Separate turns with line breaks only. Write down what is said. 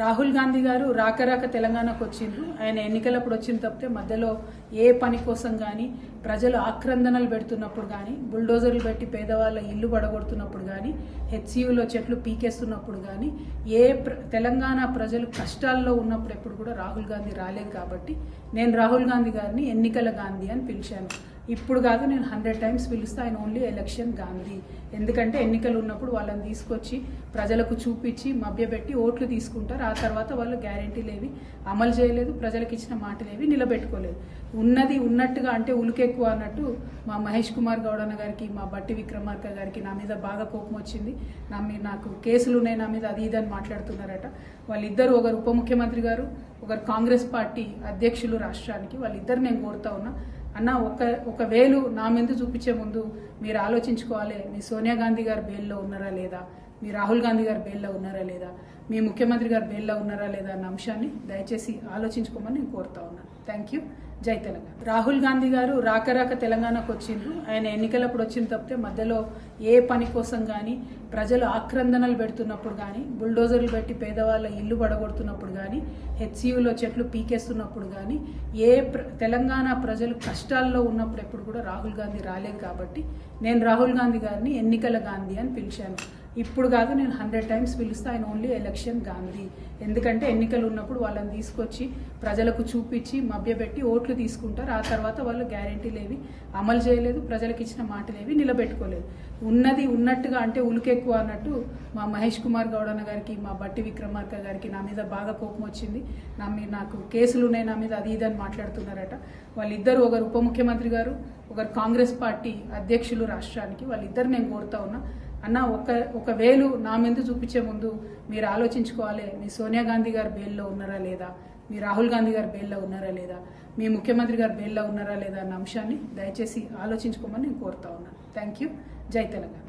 రాహుల్ గాంధీ గారు రాక రాక తెలంగాణకు వచ్చిండ్రు. ఆయన ఎన్నికలప్పుడు వచ్చిన తప్పితే మధ్యలో ఏ పని కోసం కానీ ప్రజలు ఆక్రందనలు పెడుతున్నప్పుడు కానీ బుల్డోజర్లు పెట్టి పేదవాళ్ళ ఇల్లు పడగొడుతున్నప్పుడు కానీ హెచ్సియులో చెట్లు పీకేస్తున్నప్పుడు కానీ ఏ ప్ర తెలంగాణ ప్రజలు కష్టాల్లో ఉన్నప్పుడు ఎప్పుడు కూడా రాహుల్ గాంధీ రాలేదు కాబట్టి నేను రాహుల్ గాంధీ గారిని ఎన్నికల గాంధీ అని పిలిచాను. ఇప్పుడు కాదు నేను హండ్రెడ్ టైమ్స్ పిలుస్తా ఆయన ఓన్లీ ఎలక్షన్ గాంధీ. ఎందుకంటే ఎన్నికలు ఉన్నప్పుడు వాళ్ళని తీసుకొచ్చి ప్రజలకు చూపించి మభ్యపెట్టి ఓట్లు తీసుకుంటారు. ఆ తర్వాత వాళ్ళు గ్యారెంటీ లేవి అమలు చేయలేదు ప్రజలకు ఇచ్చిన మాటలు ఏవి నిలబెట్టుకోలేదు. ఉన్నది ఉన్నట్టుగా అంటే ఉలికెక్కువ అన్నట్టు మా మహేష్ కుమార్ గౌడన్న గారికి మా బట్టి విక్రమార్క గారికి నా మీద బాగా కోపం వచ్చింది. నా మీద నాకు కేసులు ఉన్నాయి నా మీద అది ఇది అని మాట్లాడుతున్నారట. వాళ్ళిద్దరు ఒకరు ఉప ముఖ్యమంత్రి గారు ఒకరు కాంగ్రెస్ పార్టీ అధ్యక్షులు రాష్ట్రానికి. వాళ్ళిద్దరు నేను కోరుతా ఉన్నా. అన్న ఒక ఒక వేలు నా మీద చూపించే ముందు మీరు ఆలోచించుకోవాలి. మీ సోనియా గాంధీ గారు బెయిల్లో ఉన్నారా లేదా? మీ రాహుల్ గాంధీ గారు బెయిల్లో ఉన్నారా లేదా? మీ ముఖ్యమంత్రి గారు బెయిల్లో ఉన్నారా లేదా అన్న అంశాన్ని దయచేసి ఆలోచించుకోమని నేను కోరుతా ఉన్నాను థ్యాంక్ యూ జై తెలంగాణ. రాహుల్ గాంధీ గారు రాక రాక తెలంగాణకు వచ్చిండ్రు. ఆయన ఎన్నికలప్పుడు వచ్చిన తప్పితే మధ్యలో ఏ పని కోసం కానీ ప్రజలు ఆక్రందనలు పెడుతున్నప్పుడు కానీ బుల్డోజర్లు పెట్టి పేదవాళ్ళ ఇల్లు పడగొడుతున్నప్పుడు కానీ హెచ్సియులో చెట్లు పీకేస్తున్నప్పుడు కానీ ఏ ప్ర తెలంగాణ ప్రజలు కష్టాల్లో ఉన్నప్పుడు ఎప్పుడు కూడా రాహుల్ గాంధీ రాలేదు కాబట్టి నేను రాహుల్ గాంధీ గారిని ఎన్నికల గాంధీ అని పిలిచాను. ఇప్పుడు కాదు నేను హండ్రెడ్ టైమ్స్ పిలుస్తా ఆయన ఓన్లీ ఎలక్షన్ గాంధీ. ఎందుకంటే ఎన్నికలు ఉన్నప్పుడు వాళ్ళని తీసుకొచ్చి ప్రజలకు చూపించి మభ్యపెట్టి ఓట్లు తీసుకుంటారు. ఆ తర్వాత వాళ్ళు గ్యారంటీలు లేవి. అమలు చేయలేదు. ప్రజలకు ఇచ్చిన మాటలు ఏవి నిలబెట్టుకోలేదు. ఉన్నది ఉన్నట్టుగా అంటే ఉలికెక్కువ అన్నట్టు మా మహేష్ కుమార్ గౌడన్న గారికి మా బట్టి విక్రమార్క గారికి నా మీద బాగా కోపం వచ్చింది. నా మీద నాకు కేసులు ఉన్నాయి. నా మీద అది ఇది అని మాట్లాడుతున్నారట. వాళ్ళిద్దరు ఒకరు ఉప ముఖ్యమంత్రి గారు ఒకరు కాంగ్రెస్ పార్టీ అధ్యక్షులు రాష్ట్రానికి. వాళ్ళిద్దరు నేను కోరుతా ఉన్నా అన్న ఒక ఒక వేలు నా మీద చూపించే ముందు మీరు ఆలోచించుకోవాలి. మీ సోనియా గాంధీ గారు బెయిల్లో ఉన్నారా లేదా? మీ రాహుల్ గాంధీ గారు బెయిల్లో ఉన్నారా లేదా? మీ ముఖ్యమంత్రి గారు బెయిల్లో ఉన్నారా లేదా అన్న అంశాన్ని దయచేసి ఆలోచించుకోమని నేను కోరుతా ఉన్నాను. థ్యాంక్ యూ జై తెలంగాణ.